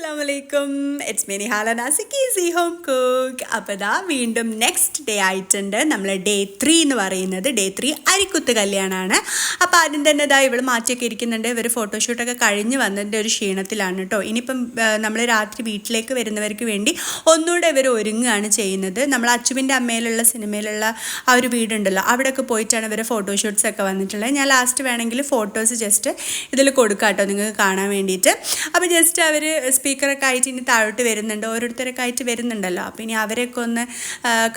അസ്സാമലൈക്കും it's many ഹാലനാസിക് easy home cook അപ്പോൾ ഇതാ വീണ്ടും നെക്സ്റ്റ് ഡേ ആയിട്ടുണ്ട്. നമ്മൾ ഡേ ത്രീ എന്ന് പറയുന്നത്. ഡേ ത്രീ അരിക്കുത്ത് കല്യാണമാണ് അപ്പോൾ ആദ്യം തന്നെ ഇതാ ഇവൾ മാറ്റിയൊക്കെ ഇരിക്കുന്നുണ്ട്. ഇവർ ഫോട്ടോഷൂട്ടൊക്കെ കഴിഞ്ഞ് വന്നതിന്റെ ഒരു ക്ഷീണത്തിലാണ് കേട്ടോ ഇനിയിപ്പം നമ്മൾ രാത്രി വീട്ടിലേക്ക് വരുന്നവർക്ക് വേണ്ടി ഒന്നുകൂടെ ഇവർ ഒരുങ്ങുകയാണ് ചെയ്യുന്നത്. നമ്മൾ അച്ചുവിന്റെ അമ്മയിലുള്ള സിനിമയിലുള്ള ആ ഒരു വീടുണ്ടല്ലോ. അവിടെയൊക്കെ പോയിട്ടാണ് ഇവർ ഫോട്ടോഷൂട്ട്സൊക്കെ വന്നിട്ടുള്ളത്. ഞാൻ ലാസ്റ്റ് വേണമെങ്കിൽ ഫോട്ടോസ് ജസ്റ്റ് ഇതിൽ കൊടുക്കാം കേട്ടോ നിങ്ങൾക്ക് കാണാൻ വേണ്ടിയിട്ട്. അപ്പോൾ ജസ്റ്റ് അവർ സ്പീക്കറൊക്കെ ആയിട്ട് ഇനി താഴോട്ട് വരുന്നുണ്ട്. ഓരോരുത്തരൊക്കെ ആയിട്ട് വരുന്നുണ്ടല്ലോ. അപ്പോൾ ഇനി അവരെയൊക്കെ ഒന്ന്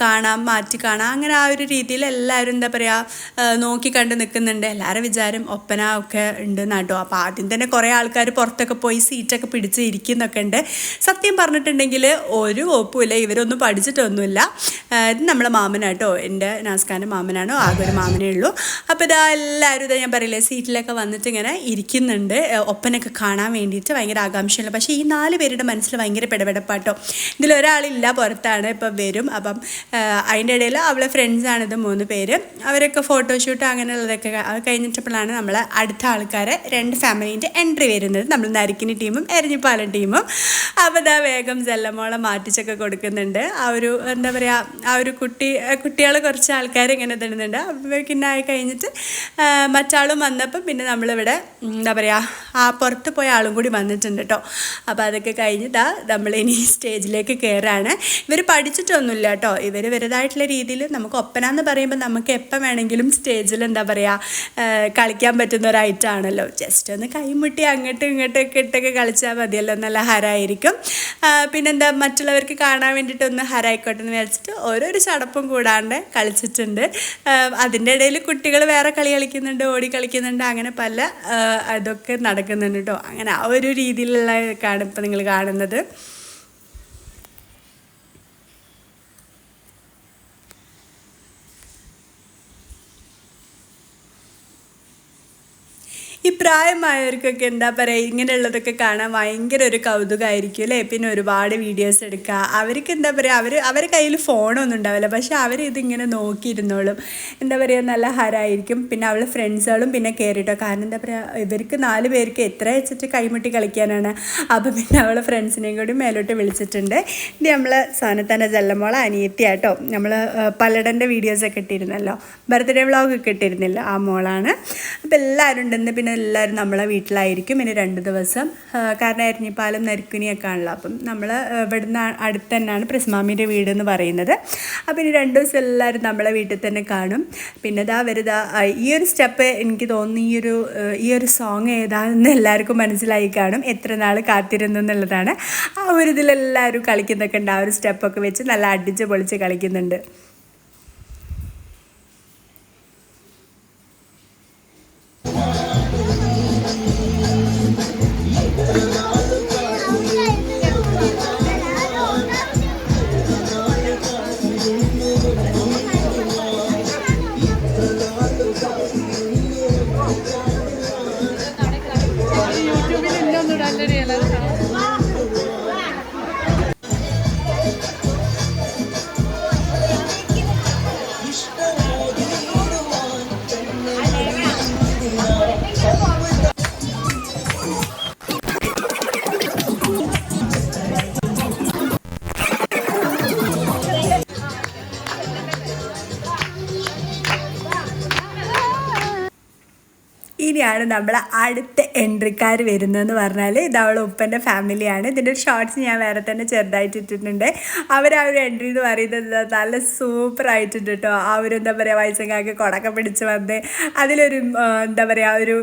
കാണാം മാറ്റി കാണാം. അങ്ങനെ ആ ഒരു രീതിയിൽ എല്ലാവരും എന്താ പറയുക നോക്കി കണ്ട് നിൽക്കുന്നുണ്ട്. എല്ലാവരും വിചാരം ഒപ്പന ഒക്കെ ഉണ്ട് നാട്ടോ അപ്പോൾ ആദ്യം തന്നെ കുറേ ആൾക്കാർ പുറത്തൊക്കെ പോയി സീറ്റൊക്കെ പിടിച്ച് ഇരിക്കുന്നൊക്കെ ഉണ്ട്. സത്യം പറഞ്ഞിട്ടുണ്ടെങ്കിൽ ഒരു ഒപ്പുമില്ല ഇവരൊന്നും പഠിച്ചിട്ടൊന്നുമില്ല. ഇത് നമ്മളെ മാമനാട്ടോ എന്റെ നാസ്കാന്റെ മാമനാണോ. ആകെ ഒരു മാമനേ ഉള്ളൂ. അപ്പോൾ ഇതാ എല്ലാവരും ഇതാ ഞാൻ പറയില്ലേ സീറ്റിലൊക്കെ വന്നിട്ട് ഇങ്ങനെ ഇരിക്കുന്നുണ്ട് ഒപ്പനൊക്കെ കാണാൻ വേണ്ടിയിട്ട് ഭയങ്കര ആകാംക്ഷയുള്ള പക്ഷേ ഈ നാല് പേരുടെ മനസ്സിൽ ഭയങ്കര പിടപെടപ്പാട്ടോ. ഇതിലൊരാളില്ല പുറത്താണ് ഇപ്പം വരും. അപ്പം അതിന്റെ ഇടയിൽ അവളെ ഫ്രണ്ട്സാണിത് മൂന്ന് പേര്. അവരൊക്കെ ഫോട്ടോഷൂട്ട് അങ്ങനെയുള്ളതൊക്കെ അത് കഴിഞ്ഞിട്ടപ്പോഴാണ് നമ്മൾ അടുത്ത ആൾക്കാരെ രണ്ട് ഫാമിലീന്റെ എൻട്രി വരുന്നത്. നമ്മൾ നരക്കിനി ടീമും എരഞ്ഞിപ്പാലം ടീമും. അപ്പോൾ ഇതാ വേഗം ജല്ലമോളെ മാറ്റിച്ചൊക്കെ കൊടുക്കുന്നുണ്ട്. ആ ഒരു എന്താ പറയുക ആ ഒരു കുട്ടി കുട്ടികൾ കുറച്ച് ആൾക്കാർ ഇങ്ങനെ തരുന്നുണ്ട് പിന്നെ ആയി കഴിഞ്ഞിട്ട് മറ്റാളും വന്നപ്പോൾ പിന്നെ നമ്മളിവിടെ എന്താ പറയുക ആ പുറത്ത് പോയ ആളും കൂടി വന്നിട്ടുണ്ട് കേട്ടോ അതൊക്കെ കഴിഞ്ഞിതാ നമ്മൾ ഇനി സ്റ്റേജിലേക്ക് കയറാണ് ഇവർ പഠിച്ചിട്ടൊന്നുമില്ല കേട്ടോ. ഇവർ വലുതായിട്ടുള്ള രീതിയിൽ നമുക്ക് ഒപ്പന എന്ന് പറയുമ്പോൾ നമുക്ക് എപ്പം വേണമെങ്കിലും സ്റ്റേജിൽ എന്താ പറയുക കളിക്കാൻ പറ്റുന്ന ഒരു ജസ്റ്റ് ഒന്ന് കൈമുട്ടി അങ്ങോട്ടും ഇങ്ങോട്ടും ഒക്കെ ഇട്ടൊക്കെ കളിച്ചാൽ മതിയല്ലോ നല്ല ഹരായിരിക്കും. പിന്നെന്താ മറ്റുള്ളവർക്ക് കാണാൻ വേണ്ടിയിട്ട് ഒന്ന് ഹരായിക്കോട്ടെ എന്ന് വിചാരിച്ചിട്ട് ഓരോരു ചടപ്പും കൂടാണ്ട് കളിച്ചിട്ടുണ്ട്. അതിന്റെ ഇടയിൽ കുട്ടികൾ വേറെ കളി കളിക്കുന്നുണ്ട് ഓടി കളിക്കുന്നുണ്ട് അങ്ങനെ പല ഇതൊക്കെ നടക്കുന്നുണ്ട് കേട്ടോ. അങ്ങനെ ആ ഒരു രീതിയിലുള്ള കാണും ഇപ്പം നിങ്ങൾ കാണുന്നത്. ഈ പ്രായമായവർക്കൊക്കെ എന്താ പറയുക ഇങ്ങനെയുള്ളതൊക്കെ കാണാൻ ഭയങ്കര ഒരു കൗതുകമായിരിക്കും അല്ലേ? പിന്നെ ഒരുപാട് വീഡിയോസ് എടുക്കുക അവർക്ക് എന്താ പറയുക അവർ അവരെ കയ്യിൽ ഫോണൊന്നും ഉണ്ടാവില്ല. പക്ഷെ അവർ ഇതിങ്ങനെ നോക്കിയിരുന്നോളും. എന്താ പറയുക നല്ല ഹരായിരിക്കും. പിന്നെ അവളെ ഫ്രണ്ട്സുകളും പിന്നെ കയറിട്ടോ കാരണം എന്താ പറയുക ഇവർക്ക് നാല് പേർക്ക് എത്ര വെച്ചിട്ട് കൈമുട്ടി കളിക്കാനാണ്. അപ്പോൾ പിന്നെ അവളെ ഫ്രണ്ട്സിനെയും കൂടി മേലോട്ട് വിളിച്ചിട്ടുണ്ട്. ഇത് നമ്മൾ സാനത്താന്റെ ജല്ലമോളെ അനിയത്തിയാട്ടോ നമ്മൾ പലടന്റെ വീഡിയോസൊക്കെ ഇട്ടിരുന്നല്ലോ. ബർത്ത്ഡേ വ്ളോഗൊക്കെ ഇട്ടിരുന്നില്ല ആ മോളാണ്. അപ്പോൾ എല്ലാവരും ഉണ്ടെന്ന് പിന്നെ എല്ലാവരും നമ്മളെ വീട്ടിലായിരിക്കും. ഇനി രണ്ട് ദിവസം കാരണം എരഞ്ഞിപ്പാലം നരിക്കുനിയൊക്കെ ആണല്ലോ അപ്പം നമ്മൾ ഇവിടുന്ന് അടുത്ത് തന്നെയാണ് പ്രസ്മാമിന്റെ വീട് എന്ന് പറയുന്നത്. അപ്പം ഇനി രണ്ട് ദിവസം എല്ലാവരും നമ്മളെ വീട്ടിൽ തന്നെ കാണും. പിന്നെ ഇതാ വരുതാ ഈ ഒരു സ്റ്റെപ്പ് എനിക്ക് തോന്നുന്നു ഈ ഒരു ഈ ഒരു സോങ് ഏതാണെന്ന് എല്ലാവർക്കും മനസ്സിലായി കാണും. എത്ര നാൾ കാത്തിരുന്നു എന്നുള്ളതാണ്. ആ ഒരു ഇതിലെല്ലാവരും കളിക്കുന്നൊക്കെ ഉണ്ട്. ആ ഒരു സ്റ്റെപ്പൊക്കെ വെച്ച് നല്ല അടിച്ച് പൊളിച്ച് കളിക്കുന്നുണ്ട്. ഇനിയാണ് നമ്മൾ അടുത്ത എൻട്രിക്കാർ വരുന്നതെന്ന് പറഞ്ഞാൽ ഇത് അവളെ ഉപ്പന്റെ ഫാമിലിയാണ്. ഇതിന്റെ ഒരു ഷോർട്സ് ഞാൻ വേറെ തന്നെ ചെറുതായിട്ട് ഇട്ടിട്ടുണ്ട്. അവർ ആ ഒരു എൻട്രി എന്ന് പറയുന്നത് നല്ല സൂപ്പർ ആയിട്ടുണ്ട് കേട്ടോ. ഒരു എന്താ പറയുക വയസ്സങ്ങാക്ക് കൊടക്ക പിടിച്ച് വന്ന് അതിലൊരു എന്താ പറയുക ഒരു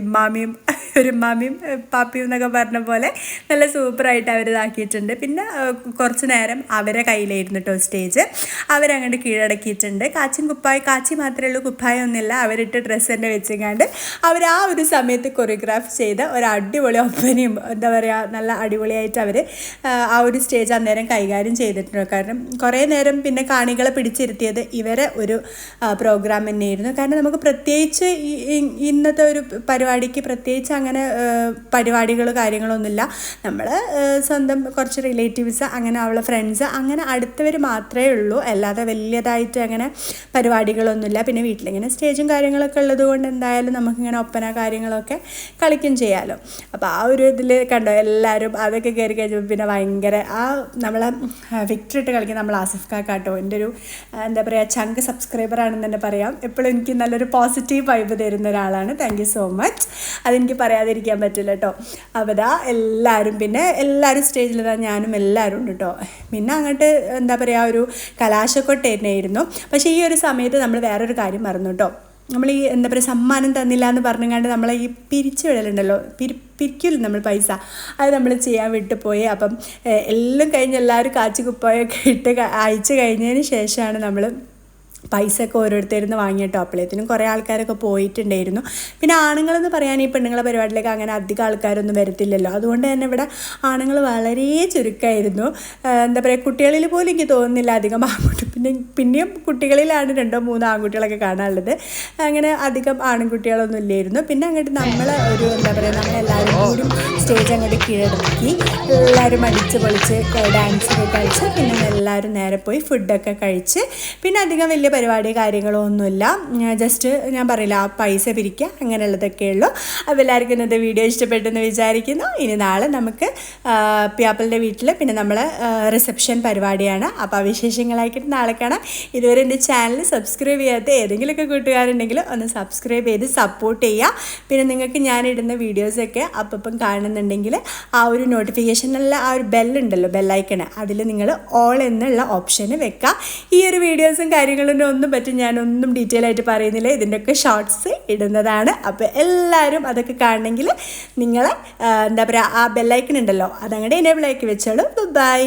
ഇമ്മാമിയും ഒരു ഇമ്മാമിയും പാപ്പിയും എന്നൊക്കെ പറഞ്ഞ പോലെ നല്ല സൂപ്പറായിട്ട് അവർ ഇതാക്കിയിട്ടുണ്ട്. പിന്നെ കുറച്ച് നേരം അവരെ കയ്യിലായിരുന്നു കേട്ടോ സ്റ്റേജ്. അവരങ്ങോട്ട് കീഴടക്കിയിട്ടുണ്ട്. കാച്ചിൻ കുപ്പായി കാച്ചി മാത്രമേ ഉള്ളൂ കുപ്പായ ഒന്നുമില്ല. അവരിട്ട് ഡ്രസ്സ് തന്നെ വെച്ചെങ്ങാണ്ട് അവർ ആ ഒരു സമയത്ത് കൊറിയോഗ്രാഫ് ചെയ്ത ഒരു അടിപൊളി ഒപ്പനയും എന്താ പറയുക നല്ല അടിപൊളിയായിട്ട് അവർ ആ ഒരു സ്റ്റേജ് അന്നേരം കൈകാര്യം ചെയ്തിട്ടുണ്ട്. കാരണം കുറേ നേരം പിന്നെ കാണികളെ പിടിച്ചിരുത്തിയത് ഇവരെ ഒരു പ്രോഗ്രാം തന്നെയായിരുന്നു. കാരണം നമുക്ക് പ്രത്യേകിച്ച് ഇന്നത്തെ ഒരു പരിപാടിക്ക് പ്രത്യേകിച്ച് അങ്ങനെ പരിപാടികൾ കാര്യങ്ങളൊന്നുമില്ല. നമ്മൾ സ്വന്തം കുറച്ച് റിലേറ്റീവ്സ് അങ്ങനെ അവളെ ഫ്രണ്ട്സ് അങ്ങനെ അടുത്തവർ മാത്രമേ ഉള്ളൂ. അല്ലാതെ വലിയതായിട്ട് അങ്ങനെ പരിപാടികളൊന്നുമില്ല. പിന്നെ വീട്ടിലിങ്ങനെ സ്റ്റേജും കാര്യങ്ങളൊക്കെ ഉള്ളത് കൊണ്ട് എന്തായാലും നമുക്കിങ്ങനെ ഒപ്പന കാര്യങ്ങളൊക്കെ കളിക്കും ചെയ്യാമല്ലോ അപ്പോൾ ആ ഒരു ഇതിൽ കണ്ടോ എല്ലാവരും അതൊക്കെ കയറി കഴിഞ്ഞപ്പോൾ പിന്നെ ഭയങ്കര ആ നമ്മളെ വിക്ടറി ഇട്ട് കളിക്കുന്ന നമ്മൾ ആസിഫ് കാക്കാട്ടോ. എന്റെ ഒരു എന്താ പറയുക ചങ്ക് സബ്സ്ക്രൈബർ ആണെന്ന് തന്നെ പറയാം. എപ്പോഴും എനിക്ക് നല്ലൊരു പോസിറ്റീവ് വൈബ് തരുന്ന ഒരാളാണ്. താങ്ക് യു സോ മച്ച് അതെനിക്ക് പറയാതിരിക്കാൻ പറ്റില്ല കേട്ടോ അപ്പോൾ ദാ എല്ലാവരും പിന്നെ എല്ലാവരും സ്റ്റേജിൽ തന്നെ ഞാനും എല്ലാവരും ഉണ്ട് കേട്ടോ പിന്നെ അങ്ങോട്ട് എന്താ പറയുക ഒരു കലാശക്കൊട്ട തന്നെയായിരുന്നു പക്ഷേ ഈ ഒരു സമയത്ത് നമ്മൾ വേറൊരു കാര്യം മറന്നു കേട്ടോ നമ്മൾ ഈ എന്താ പറയുക സമ്മാനം തന്നില്ല എന്ന് പറഞ്ഞുകൊണ്ട് നമ്മളെ ഈ പിരിച്ചു വിടലുണ്ടല്ലോ പിരി പിരിക്കില്ല നമ്മൾ പൈസ? അത് നമ്മൾ ചെയ്യാൻ വിട്ടു പോയി അപ്പം എല്ലാം കഴിഞ്ഞ് എല്ലാവരും കാച്ചു കുപ്പായൊക്കെ ഇട്ട് അയച്ചു കഴിഞ്ഞതിന് ശേഷമാണ് നമ്മൾ പൈസ ഒക്കെ ഓരോരുത്തരുന്ന് വാങ്ങിയിട്ടോ. അപ്പോഴത്തേനും കുറേ ആൾക്കാരൊക്കെ പോയിട്ടുണ്ടായിരുന്നു. പിന്നെ ആണുങ്ങളെന്ന് പറയാൻ ഈ പെണ്ണുങ്ങളെ പരിപാടിയിലേക്ക് അങ്ങനെ അധികം ആൾക്കാരൊന്നും വരത്തില്ലല്ലോ. അതുകൊണ്ട് തന്നെ ഇവിടെ ആണുങ്ങൾ വളരെ ചുരുക്കമായിരുന്നു എന്താ പറയുക കുട്ടികളിൽ പോലും എനിക്ക് തോന്നുന്നില്ല അധികം ആൺകുട്ടി പിന്നെ പിന്നെയും കുട്ടികളിലാണ് രണ്ടോ മൂന്നോ ആൺകുട്ടികളൊക്കെ കാണാനുള്ളത്. അങ്ങനെ അധികം ആൺകുട്ടികളൊന്നും ഇല്ലായിരുന്നു. പിന്നെ അങ്ങോട്ട് നമ്മൾ ഒരു എന്താ പറയുക നമ്മളെല്ലാവരും കൂടി സ്റ്റേജ് അങ്ങോട്ട് കീഴടക്കി. എല്ലാവരും അടിച്ച് പൊളിച്ച് ഡാൻസ് ഒക്കെ കളിച്ച് പിന്നെ എല്ലാവരും നേരെ പോയി ഫുഡൊക്കെ കഴിച്ച്. പിന്നെ അധികം വലിയ പരിപാടി കാര്യങ്ങളോ ഒന്നുമില്ല. ജസ്റ്റ് ഞാൻ പറയില്ല ആ പൈസ പിരിക്കുക അങ്ങനെയുള്ളതൊക്കെ ഉള്ളൂ. അപ്പോൾ എല്ലാവർക്കും ഇന്നത്തെ വീഡിയോ ഇഷ്ടപ്പെട്ടെന്ന് വിചാരിക്കുന്നു. ഇനി നാളെ നമുക്ക് പ്യാപ്പിളിന്റെ വീട്ടിൽ പിന്നെ നമ്മൾ റിസപ്ഷൻ പരിപാടിയാണ്. അപ്പോൾ ആ നാളെ കാണാം. ഇതുവരെ എന്റെ ചാനൽ സബ്സ്ക്രൈബ് ചെയ്യാത്ത ഏതെങ്കിലുമൊക്കെ കൂട്ടുകാരുണ്ടെങ്കിൽ ഒന്ന് സബ്സ്ക്രൈബ് ചെയ്ത് സപ്പോർട്ട് ചെയ്യുക. പിന്നെ നിങ്ങൾക്ക് ഞാനിടുന്ന വീഡിയോസൊക്കെ അപ്പം കാണുന്നുണ്ടെങ്കിൽ ആ ഒരു നോട്ടിഫിക്കേഷനിലുള്ള ആ ഒരു ബെല്ലുണ്ടല്ലോ ബെല്ലൈക്കണ് അതിൽ നിങ്ങൾ ഓൾ എന്നുള്ള ഓപ്ഷന് വെക്കുക. ഈ ഒരു വീഡിയോസും കാര്യങ്ങളും ഒന്നും പറ്റും ഞാനൊന്നും ഡീറ്റെയിൽ ആയിട്ട് പറയുന്നില്ല. ഇതിന്റെയൊക്കെ ഷോർട്ട്സ് ഇടുന്നതാണ്. അപ്പോൾ എല്ലാവരും അതൊക്കെ കാണണമെങ്കിൽ നിങ്ങൾ എന്താ പറയുക ആ ബെല്ലൈക്കൺ ഉണ്ടല്ലോ അതങ്ങടെ എനേബിൾ ആക്കി വെച്ചോളൂ. ബൈ